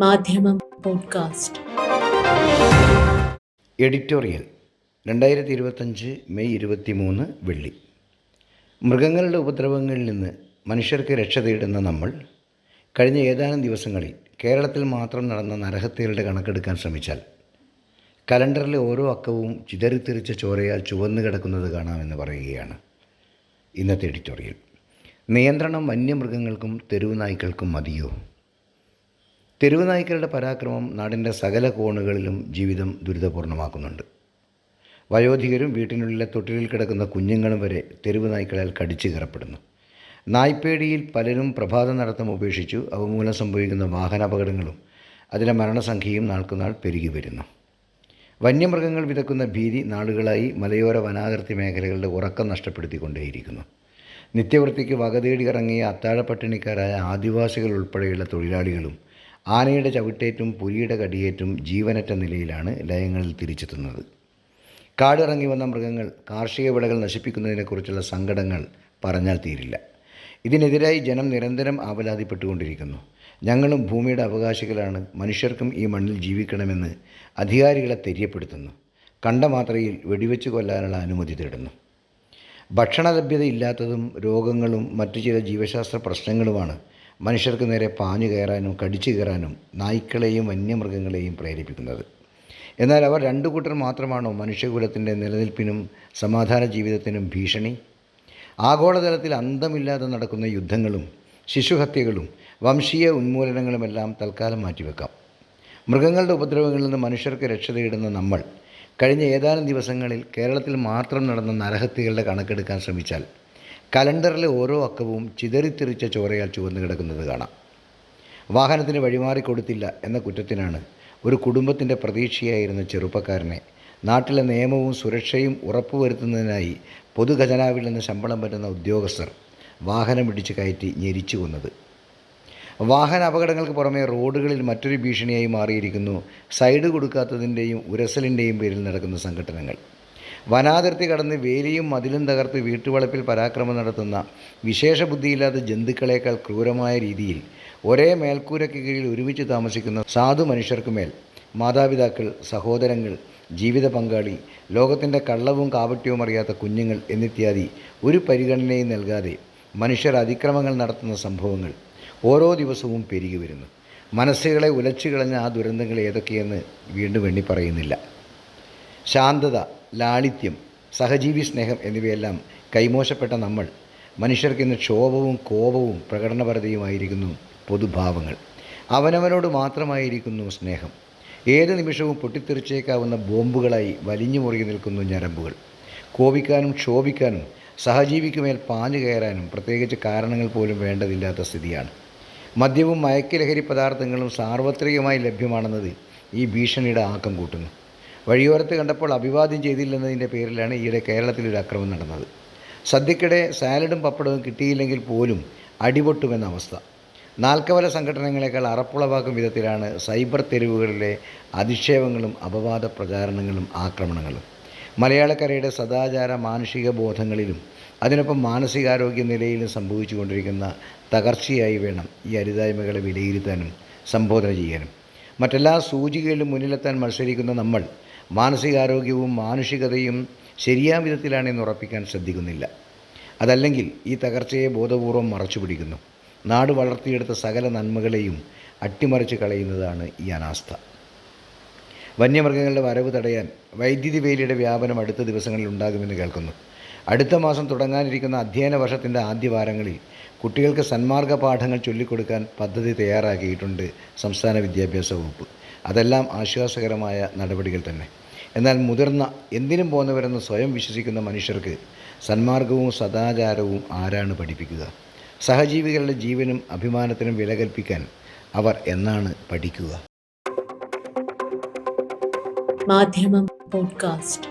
മാധ്യമം podcast. Editorial രണ്ടായിരത്തി ഇരുപത്തഞ്ച് മെയ് ഇരുപത്തി മൂന്ന് വെള്ളി. മൃഗങ്ങളുടെ ഉപദ്രവങ്ങളിൽ നിന്ന് മനുഷ്യർക്ക് രക്ഷ തേടുന്ന നമ്മൾ കഴിഞ്ഞ ഏതാനും ദിവസങ്ങളിൽ കേരളത്തിൽ മാത്രം നടന്ന നരഹത്യകളുടെ കണക്കെടുക്കാൻ ശ്രമിച്ചാൽ കലണ്ടറിലെ ഓരോ അക്കവും ചിതറിത്തെറിച്ച ചോരയാൽ ചുവന്നു കിടക്കുന്നത് കാണാമെന്ന് പറയുകയാണ് ഇന്നത്തെ എഡിറ്റോറിയൽ. നിയന്ത്രണം വന്യമൃഗങ്ങൾക്കും തെരുവുനായ്ക്കൾക്കും മതിയോ? തെരുവ് നായ്ക്കളുടെ പരാക്രമം നാടിന്റെ സകല കോണുകളിലും ജീവിതം ദുരിതപൂർണമാക്കുന്നുണ്ട് വയോധികരും വീട്ടിനുള്ളിലെ തൊട്ടിലിൽ കിടക്കുന്ന കുഞ്ഞുങ്ങളും വരെ തെരുവുനായ്ക്കളാൽ കടിച്ചു കയറപ്പെടുന്നു നായ്പേടിയിൽ പലരും പ്രഭാത നടത്തം ഉപേക്ഷിച്ചു അവമൂലം സംഭവിക്കുന്ന വാഹനാപകടങ്ങളും അതിലെ മരണസംഖ്യയും നാൾക്കുനാൾ പെരുകി വരുന്നു. വന്യമൃഗങ്ങൾ വിതക്കുന്ന ഭീതി നാളുകളായി മലയോര വനാതിർത്തി മേഖലകളുടെ ഉറക്കം നഷ്ടപ്പെടുത്തിക്കൊണ്ടേയിരിക്കുന്നു. നിത്യവൃത്തിക്ക് വകതേടി ഇറങ്ങിയ അത്താഴപ്പട്ടിണിക്കാരായ ആദിവാസികൾ ഉൾപ്പെടെയുള്ള തൊഴിലാളികളും ആനയുടെ ചവിട്ടേറ്റും പുലിയുടെ കടിയേറ്റും ജീവനറ്റ നിലയിലാണ് ലയങ്ങളിൽ തിരിച്ചെത്തുന്നത്. കാടിറങ്ങി വന്ന മൃഗങ്ങൾ കാർഷിക വിളകൾ നശിപ്പിക്കുന്നതിനെക്കുറിച്ചുള്ള സങ്കടങ്ങൾ പറഞ്ഞാൽ തീരില്ല. ഇതിനെതിരായി ജനം നിരന്തരം ആവലാതിപ്പെട്ടുകൊണ്ടിരിക്കുന്നു. ഞങ്ങളും ഭൂമിയുടെ അവകാശികളാണ്. മനുഷ്യർക്കും ഈ മണ്ണിൽ ജീവിക്കണമെന്ന് അധികാരികളെ തെര്യപ്പെടുത്തുന്നു. കണ്ട മാത്രയിൽ വെടിവെച്ച് കൊല്ലാനുള്ള അനുമതി തേടുന്നു. ഭക്ഷണ ലഭ്യതയില്ലാത്തതും രോഗങ്ങളും മറ്റു ചില ജീവശാസ്ത്ര പ്രശ്നങ്ങളുമാണ് മനുഷ്യർക്ക് നേരെ പാഞ്ഞു കയറാനും കടിച്ചു കയറാനും നായ്ക്കളെയും വന്യമൃഗങ്ങളെയും പ്രേരിപ്പിക്കുന്നത്. എന്നാൽ അവർ രണ്ടു കൂട്ടർ മാത്രമാണോ മനുഷ്യകുലത്തിന്റെ നിലനിൽപ്പിനും സമാധാന ജീവിതത്തിനും ഭീഷണി? ആഗോളതലത്തിൽ അന്തമില്ലാതെ നടക്കുന്ന യുദ്ധങ്ങളും ശിശുഹത്യകളും വംശീയ ഉന്മൂലനങ്ങളുമെല്ലാം തൽക്കാലം മാറ്റിവെക്കാം. മൃഗങ്ങളുടെ ഉപദ്രവങ്ങളിൽ നിന്ന് മനുഷ്യർക്ക് രക്ഷ തേടുന്ന നമ്മൾ കഴിഞ്ഞ ഏതാനും ദിവസങ്ങളിൽ കേരളത്തിൽ മാത്രം നടന്ന നരഹത്യകളുടെ കണക്കെടുക്കാൻ ശ്രമിച്ചാൽ കലണ്ടറിലെ ഓരോ അക്കവും ചിതറിത്തെറിച്ച ചോരയാൽ ചുവന്നു കിടക്കുന്നത് കാണാം. വാഹനത്തിന് വഴിമാറി കൊടുത്തില്ല എന്ന കുറ്റത്തിനാണ് ഒരു കുടുംബത്തിന്റെ പ്രതീക്ഷയായിരുന്ന ചെറുപ്പക്കാരനെ നാട്ടിലെ നിയമവും സുരക്ഷയും ഉറപ്പുവരുത്തുന്നതിനായി പൊതുഖജനാവിൽ നിന്ന് ശമ്പളം പറ്റുന്ന ഉദ്യോഗസ്ഥർ വാഹനമിടിച്ച് കയറ്റി ഞെരിച്ചു കൊന്നത്. വാഹന അപകടങ്ങൾക്ക് പുറമെ റോഡുകളിൽ മറ്റൊരു ഭീഷണിയായി മാറിയിരിക്കുന്നു. സൈഡ് കൊടുക്കാത്തതിന്റെയും ഉരസലിന്റെയും പേരിൽ നടക്കുന്ന സംഘടനകൾ വനാതിർത്തി കടന്ന് വേലിയും മതിലും തകർത്ത് വീട്ടുവളപ്പിൽ പരാക്രമം നടത്തുന്ന വിശേഷ ബുദ്ധിയില്ലാത്ത ജന്തുക്കളേക്കാൾ ക്രൂരമായ രീതിയിൽ ഒരേ മേൽക്കൂരയ്ക്ക് കീഴിൽ ഒരുമിച്ച് താമസിക്കുന്ന സാധു മനുഷ്യർക്കുമേൽ മാതാപിതാക്കൾ സഹോദരങ്ങൾ ജീവിത പങ്കാളി ലോകത്തിന്റെ കള്ളവും കാപട്യവും അറിയാത്ത കുഞ്ഞുങ്ങൾ എന്നിത്യാദി ഒരു പരിഗണനയും നൽകാതെ മനുഷ്യർ അതിക്രമങ്ങൾ നടത്തുന്ന സംഭവങ്ങൾ ഓരോ ദിവസവും പെരുകി വരുന്നു. മനസ്സുകളെ ഉലച്ചു കളഞ്ഞ ആ ദുരന്തങ്ങൾ ഏതൊക്കെയെന്ന് വീണ്ടും എണ്ണി പറയുന്നില്ല. ശാന്തത ലാളിത്യം സഹജീവി സ്നേഹം എന്നിവയെല്ലാം കൈമോശപ്പെട്ട നമ്മൾ മനുഷ്യർക്കിന്ന് ക്ഷോഭവും കോപവും പ്രകടനപരതയുമായിരിക്കുന്നു പൊതുഭാവങ്ങൾ. അവനവനോട് മാത്രമായിരിക്കുന്നു സ്നേഹം. ഏത് നിമിഷവും പൊട്ടിത്തെറിച്ചേക്കാവുന്ന ബോംബുകളായി വലിഞ്ഞു മുറുകി നിൽക്കുന്നു ഞരമ്പുകൾ. കോപിക്കാനും ക്ഷോഭിക്കാനും സഹജീവിക്കുമേൽ പാഞ്ഞു കയറാനും പ്രത്യേകിച്ച് കാരണങ്ങൾ പോലും വേണ്ടതില്ലാത്ത സ്ഥിതിയാണ്. മദ്യവും മയക്കുലഹരി പദാർത്ഥങ്ങളും സാർവത്രികമായി ലഭ്യമാണെന്നത് ഈ ഭീഷണിയുടെ ആക്കം കൂട്ടുന്നു. വഴിയോരത്ത് കണ്ടപ്പോൾ അഭിവാദ്യം ചെയ്തില്ലെന്നതിന്റെ പേരിലാണ് ഈയിടെ കേരളത്തിലൊരു അക്രമം നടന്നത്. സദ്യക്കിടെ സാലഡും പപ്പടവും കിട്ടിയില്ലെങ്കിൽ പോലും അടിപൊട്ടുമെന്ന അവസ്ഥ. നാൽക്കവല സംഘടനകളെക്കാൾ അറപ്പുളവാക്കും വിധത്തിലാണ് സൈബർ തെരുവുകളിലെ അധിക്ഷേപങ്ങളും അപവാദ പ്രചാരണങ്ങളും ആക്രമണങ്ങളും. മലയാളക്കരയുടെ സദാചാര മാനുഷിക ബോധങ്ങളിലും അതിനൊപ്പം മാനസികാരോഗ്യ നിലയിലും സംഭവിച്ചുകൊണ്ടിരിക്കുന്ന തകർച്ചയായി വേണം ഈ അരുതായ്മകളെ വിലയിരുത്താനും സംബോധന ചെയ്യാനും. മറ്റെല്ലാ സൂചികയിലും മുന്നിലെത്താൻ മത്സരിക്കുന്ന നമ്മൾ മാനസികാരോഗ്യവും മാനുഷികതയും ശരിയാം വിധത്തിലാണെന്ന് ഉറപ്പിക്കാൻ ശ്രദ്ധിക്കുന്നില്ല. അതല്ലെങ്കിൽ ഈ തകർച്ചയെ ബോധപൂർവം മറച്ചു പിടിക്കുന്നു നാട് വളർത്തിയെടുത്ത സകല നന്മകളെയും അട്ടിമറിച്ച് കളയുന്നതാണ് ഈ അനാസ്ഥ. വന്യമൃഗങ്ങളുടെ വരവ് തടയാൻ വൈദ്യുതി വേലിയുടെ വ്യാപനം അടുത്ത ദിവസങ്ങളിൽ ഉണ്ടാകുമെന്ന് കേൾക്കുന്നു. അടുത്ത മാസം തുടങ്ങാനിരിക്കുന്ന അധ്യയന വർഷത്തിന്റെ ആദ്യ വാരങ്ങളിൽ കുട്ടികൾക്ക് സന്മാർഗ പാഠങ്ങൾ ചൊല്ലിക്കൊടുക്കാൻ പദ്ധതി തയ്യാറാക്കിയിട്ടുണ്ട് സംസ്ഥാന വിദ്യാഭ്യാസ വകുപ്പ്. അതെല്ലാം ആശ്വാസകരമായ നടപടികൾ തന്നെ. എന്നാൽ മുതിർന്ന എന്തിനും പോന്നവരെന്ന് സ്വയം വിശ്വസിക്കുന്ന മനുഷ്യർക്ക് സന്മാർഗവും സദാചാരവും ആരാണ് പഠിപ്പിക്കുക? സഹജീവികളുടെ ജീവനും അഭിമാനത്തിനും വില കൽപ്പിക്കാൻ അവർ എന്നാണ് പഠിക്കുക? മാധ്യമം പോഡ്കാസ്റ്റ്.